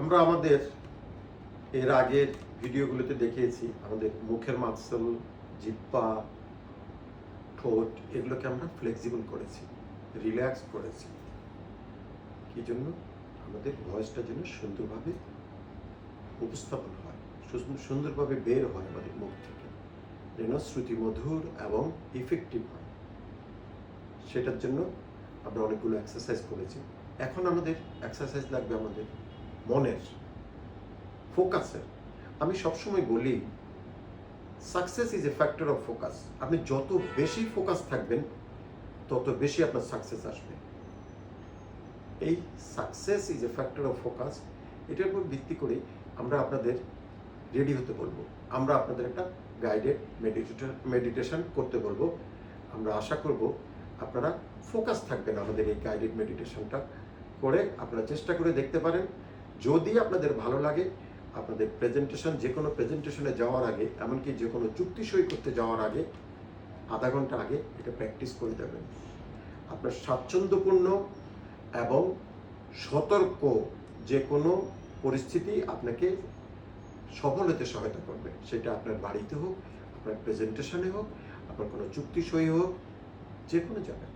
আমরা আমাদের এর আগের ভিডিওগুলোতে দেখিয়েছি, আমাদের মুখের মাসল জিপ্পা ঠোঁট, এগুলোকে আমরা ফ্লেক্সিবল করেছি রিল্যাক্স করেছি। কি জন্য? আমাদের ভয়েসটা যেন সুন্দরভাবে উপস্থাপন হয় সুন্দরভাবে বের হয় আমাদের মুখ থেকে, যেন শ্রুতিমধুর এবং ইফেক্টিভ হয়। সেটার জন্য আমরা অনেকগুলো এক্সারসাইজ করেছি। এখন আমাদের এক্সারসাইজ লাগবে আমাদের মনের, ফোকাসের। আমি সবসময় বলি success is a factor of focus আপনি যত বেশি ফোকাস থাকবেন, তত বেশি আপনার সাকসেস আসবে। এই success is a factor of focus এটার উপর ভিত্তি করে আমরা আপনাদের রেডি হতে বলব। আমরা আপনাদের একটা গাইডেড মেডিটেশন মেডিটেশন করতে বলব। আমরা আশা করব, আপনারা ফোকাস থাকবেন আমাদের এই গাইডেড মেডিটেশনটা করে আপনারা চেষ্টা করে দেখতে পারেন। যদি আপনাদের ভালো লাগে, আপনাদের প্রেজেন্টেশন যে কোনো প্রেজেন্টেশনে যাওয়ার আগে, এমনকি যে কোনো চুক্তি সই করতে যাওয়ার আগে, আধা ঘণ্টা আগে এটা প্র্যাকটিস করে দেবেন আপনার স্বাচ্ছন্দ্যপূর্ণ এবং সতর্ক যে কোনো পরিস্থিতি আপনাকে সফল হতে সহায়তা করবে। সেটা আপনার বাড়িতে হোক, আপনার প্রেজেন্টেশনে হোক, আপনার কোনো চুক্তি সই হোক যে কোনো জায়গায়।